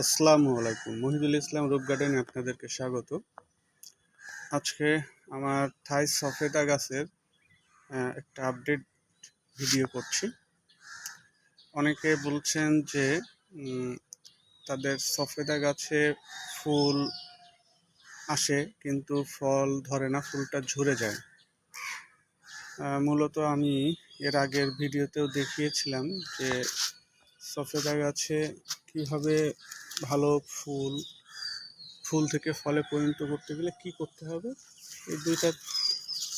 আসসালামু আলাইকুম। মহিদুল ইসলাম রূপ গার্ডেনে আপনাদেরকে স্বাগত। আজকে আমার থাই সফেদা গাছের একটা আপডেট ভিডিও করছি। অনেকে বলছেন যে তাদের সফেদা গাছে ফুল আসে কিন্তু ফল ধরে না, ফুলটা ঝরে যায়। মূলত আমি এর আগের ভিডিওতেও দেখিয়েছিলাম যে সফেদা গাছে কীভাবে ভালো ফুল ফুল থেকে ফলে পরিণত করতে গেলে কি করতে হবে? এই দুইটা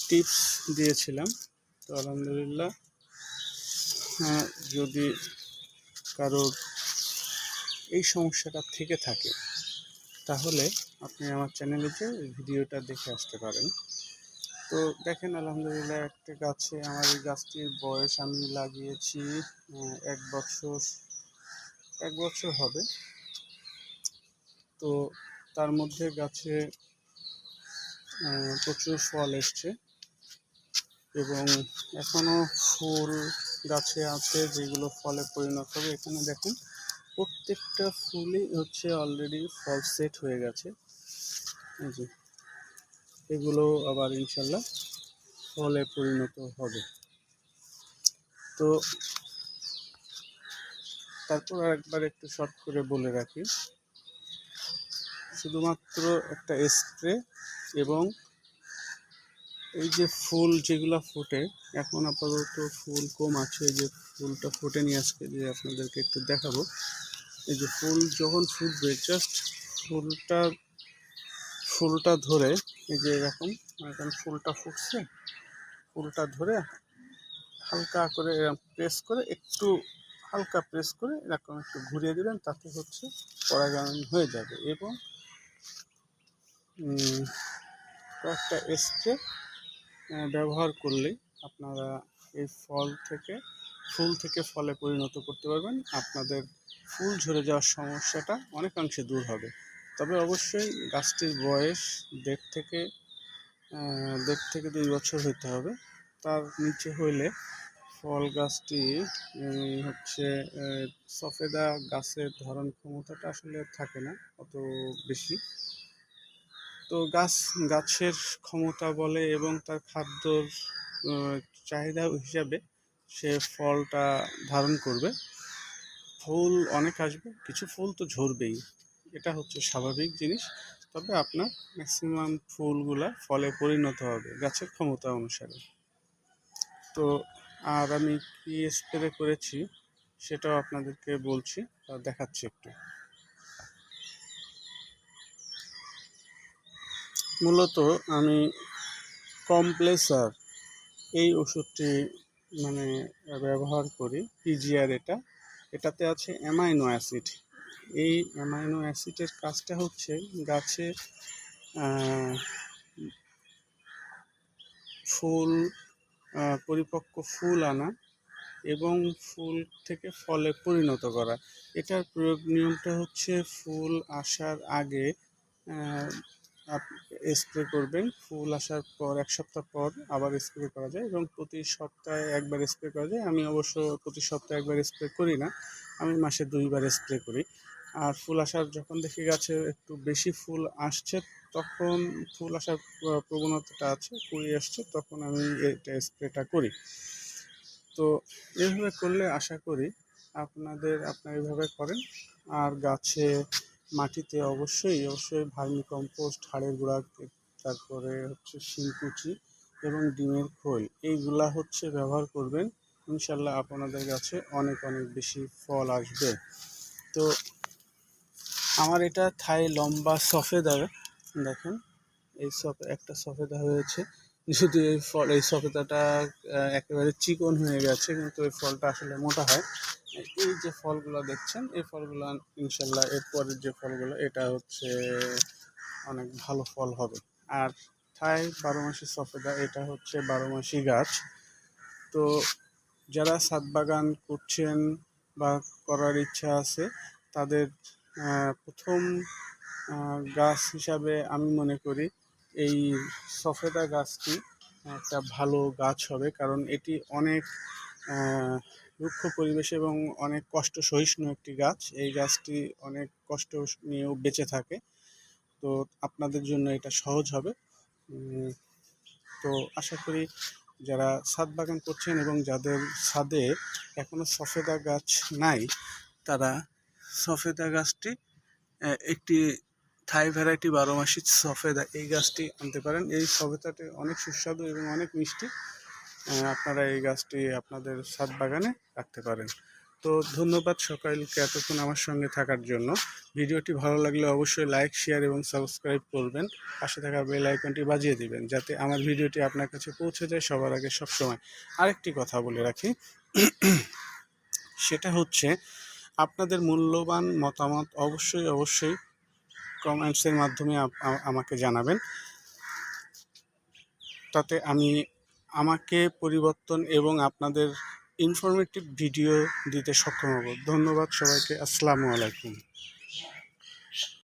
টিপস দিয়েছিলাম। তো আলহামদুলিল্লাহ হ্যাঁ, যদি কারোর এই সমস্যাটা থেকে থাকে তাহলে আপনি আমার চ্যানেলে যে ভিডিওটা দেখে আসতে পারেন। তো দেখেন আলহামদুলিল্লাহ একটা গাছে আমার এই গাছটির বয়স আমি লাগিয়েছি এক বছর এক বছর হবে। তো তার মধ্যে গাছে প্রচুর ফল এসছে এবং এখনও ফুল গাছে আছে যেগুলো ফলে পরিণত হবে। এখানে দেখুন, প্রত্যেকটা ফুলই হচ্ছে অলরেডি ফল সেট হয়ে গেছে। যে, এগুলো আবার ইনশাল্লাহ ফলে পরিণত হবে। তো তারপর একবার একটু শর্ট করে বলে রাখি। শুধুমাত্র একটা স্প্রে এবং এই যে ফুল যেগুলো ফোটে, এখন আপাতত ফুল কম আছে যে ফুলটা ফোটেনি আজকে যে আপনাদেরকে একটু দেখাবো। এই যে ফুল যখন ফুটবে জাস্ট ফুলটা ফুলটা ধরে, এই যে এরকম, এখন ফুলটা ফুটছে, ফুলটা ধরে হালকা করে এরকম প্রেস করে, একটু হালকা প্রেস করে এরকম একটু ঘুরিয়ে দিবেন, তাতে হচ্ছে পরাগায়ন হয়ে যাবে এবং কয়েকটা স্প্রে ব্যবহার করলে আপনারা এই ফল থেকে, ফুল থেকে ফলে পরিণত করতে পারবেন। আপনাদের ফুল ঝরে যাওয়ার সমস্যাটা অনেকাংশে দূর হবে। তবে অবশ্যই গাছটির বয়স দেড় থেকে দেড় থেকে দুই বছর হইতে হবে। তার নিচে হইলে ফল গাছটি হচ্ছে সফেদা গাছের ধরন ক্ষমতাটা আসলে থাকে না, অত বেশি। তো গাছ, গাছের ক্ষমতা বলে এবং তার খাদ্যর চাহিদা হিসাবে সে ফলটা ধারণ করবে। ফুল অনেক আসবে, কিছু ফুল তো ঝরবেই। এটা হচ্ছে স্বাভাবিক জিনিস। তবে আপনার ম্যাক্সিমাম ফুলগুলা ফলে পরিণত হবে, গাছের ক্ষমতা অনুসারে। তো আর আমি কি স্প্রে করেছি সেটাও আপনাদেরকে বলছি দেখাচ্ছি একটু। মূলত আমি কমপ্লেসার এই ওষুধটি মানে ব্যবহার করি পিজিআর এটা। এটাতে আছে অ্যামাইনো অ্যাসিড। এই অ্যামাইনো অ্যাসিডের কাজটা হচ্ছে গাছে ফুল পরিপক্ক ফুল আনা এবং ফুল থেকে ফলে পরিণত করা। এটার প্রয়োগ নিয়মটা হচ্ছে ফুল আসার আগে স্প্রে করবেন। ফুল আসার পর, এক সপ্তাহ পর আবার স্প্রে করা যায় এবং প্রতি সপ্তাহে একবার স্প্রে করা যায়। আমি অবশ্য প্রতি সপ্তাহে একবার স্প্রে করি না, আমি মাসে দুইবার স্প্রে করি। আর ফুল আসার যখন দেখি গাছে একটু বেশি ফুল আসছে, তখন ফুল আসার প্রবণতাটা আছে, কুড়ি আসছে, তখন আমি এটা স্প্রেটা করি। তো এইভাবে করলে আশা করি আপনাদের, আপনারা এইভাবে করেন। আর গাছে মাটিতে অবশ্যই অবশ্যই ভার্মি কম্পোস্ট, হাড়ের গুঁড়া, তারপরে হচ্ছে শিংকুচি এবং ডিমের খোল, এইগুলা হচ্ছে ব্যবহার করবেন। ইনশাল্লাহ আপনাদের কাছে অনেক অনেক বেশি ফল আসবে। তো আমার এটা থাই লম্বা সফেদা দেখেন, এই সফ, একটা সফেদা হয়েছে। যদি এই ফল, এই সফেদাটা একেবারে চিকন হয়ে গেছে, কিন্তু এই ফলটা আসলে মোটা হয়। এই যে ফলগুলো দেখছেন, এই ফলগুলো ইনশাল্লাহ এরপরের যে ফলগুলো, এটা হচ্ছে অনেক ভালো ফল হবে। আর থাই বারো মাসি সফেদা, এটা হচ্ছে বারো মাসি গাছ। তো যারা ছাদ বাগান করছেন বা করার ইচ্ছা আছে, তাদের প্রথম গাছ হিসাবে আমি মনে করি এই সফেদা গাছটি একটা ভালো গাছ হবে, কারণ এটি অনেক রুক্ষ পরিবেশে এবং অনেক কষ্ট সহিষ্ণু একটি গাছ। এই গাছটি অনেক কষ্ট নিয়েও বেঁচে থাকে। তো আপনাদের জন্য এটা সহজ হবে। তো আশা করি যারা ছাদ বাগান করছেন এবং যাদের ছাদে এখনও সফেদা গাছ নাই, তারা সফেদা গাছটি একটি থাই ভ্যারাইটি বারো মাসি সফেদা এই গাছটি আনতে পারেন। এই সফেদাটি অনেক সুস্বাদু এবং অনেক মিষ্টি। আপনারা এই গাছটি আপনাদের ছাদ বাগানে রাখতে পারেন। তো ধন্যবাদ সকালকে এতক্ষণ আমার সঙ্গে থাকার জন্য। ভিডিওটি ভালো লাগলে অবশ্যই লাইক, শেয়ার এবং সাবস্ক্রাইব করবেন। পাশে থাকা বেল আইকনটি বাজিয়ে দিবেন যাতে আমার ভিডিওটি আপনার কাছে পৌঁছে যায় সবার আগে সবসময়। আরেকটি কথা বলে রাখি, সেটা হচ্ছে আপনাদের মূল্যবান মতামত অবশ্যই অবশ্যই কমেন্টসের মাধ্যমে আমাকে জানাবেন। তাতে আমি আমাকে পরিবর্তন এবং আপনাদের ইনফরমেটিভ ভিডিও দিতে সক্ষম হব। ধন্যবাদ সবাইকে। আসসালামু আলাইকুম।